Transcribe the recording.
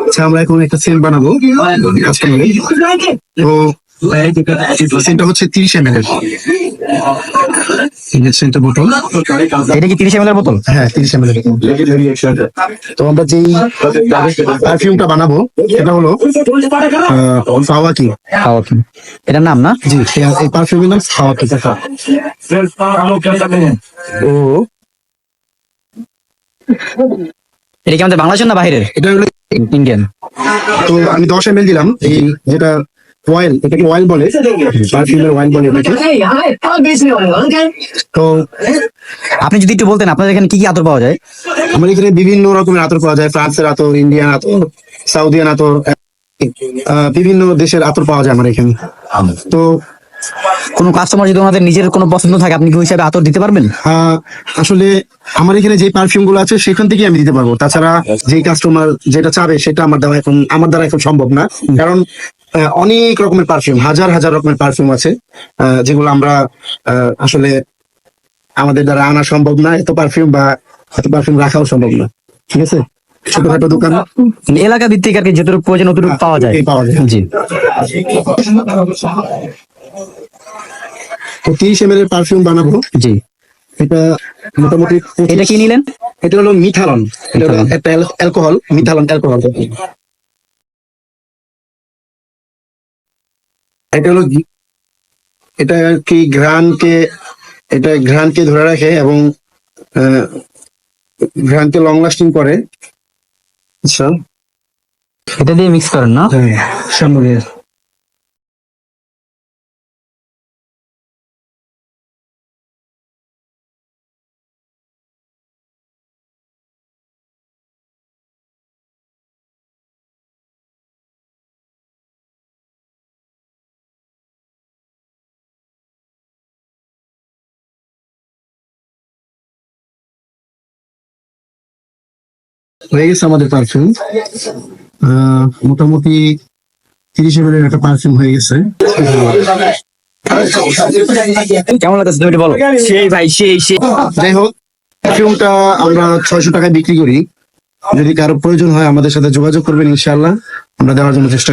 আচ্ছা আমরা এখন একটা সেন্ট বানাবো। কাস্টমারে তো সেন্টটা হচ্ছে তিরিশ এম এল এর। সেন্টের বোতল এটা কি তিরিশ এম এর বোতল হ্যাঁ তিরিশ এম এল তো আমরা যেই পারফিউমটা বানাবো সেটা হলো এটার নাম না? জি এই- পারফিউমের নাম ফাওয়াকি ও। এটা কি আমাদের বাংলাদেশের না বাইরের এটা হলো ইন্ডিয়ান তো আমি দশ এম দিলাম এই যেটা অয়েল এটাকে অয়েল বলে পারফিউমের অয়েল বলে? তো আপনি যদি একটু বলতেন আপনাদের এখানে কি কি আতর পাওয়া যায়? আমাদের এখানে বিভিন্ন রকমের আতর পাওয়া যায় ফ্রান্সের আতর ইন্ডিয়ান আতর সাউদিয়ান আতর বিভিন্ন দেশের আতর পাওয়া যায় আমার এখানে। তো কোনো কাস্টমার যদি ওনাদের নিজের কোনো পছন্দ থাকে আপনি কি ওই হিসাবে আতর দিতে পারবেন? আহ, আসলে আমার এখানে যে পারফিউমগুলো আছে সেখান থেকে আমি দিতে পারব। তাছাড়া যে কাস্টমার যেটা চাবে সেটা আমার দ্বারা এখন আমার দ্বারা এখন সম্ভব না। কারণ আহ, অনেক রকমের পারফিউম হাজার হাজার রকমের পারফিউম আছে আহ, যেগুলো আমরা আহ, আসলে আমাদের দ্বারা আনা সম্ভব না। এত পারফিউম বা এত পারফিউম রাখাও সম্ভব না। ঠিক আছে? ছোটখাটো দোকান। এলাকা ভিত্তিক আর কি যতটুকু প্রয়োজন অতটুকু পাওয়া যায়। পাওয়া যায়। জি। তো তিরিশ এম এর পারফিউম বানাবো। জি। এটা মোটামুটি এটা কি নিলেন? এটা হলো মিথালন। এটা হলো। একটা অ্যালকোহল মিথালন অ্যালকোহল। এটা হলো এটা কি ঘ্রাণকে এটা ঘ্রাণকে ধরে রাখে এবং ঘ্রাণকে লং লাস্টিং করে। আচ্ছা। এটা দিয়ে মিক্স করেন না? হ্যাঁ হয়ে গেছে আমাদের পারফিউম মোটামুটি তিরিশ এম এর একটা পারফিউম হয়ে গেছে। কেমন লাগছে তুমি বলো? সেই ভাই সেই সেই। যাই হোক পারফিউমটা আমরা ছয়শো টাকায় বিক্রি করি। যদি কারও প্রয়োজন হয় আমাদের সাথে যোগাযোগ করবেন ইনশাআল্লাহ। আমরা দেওয়ার জন্য চেষ্টা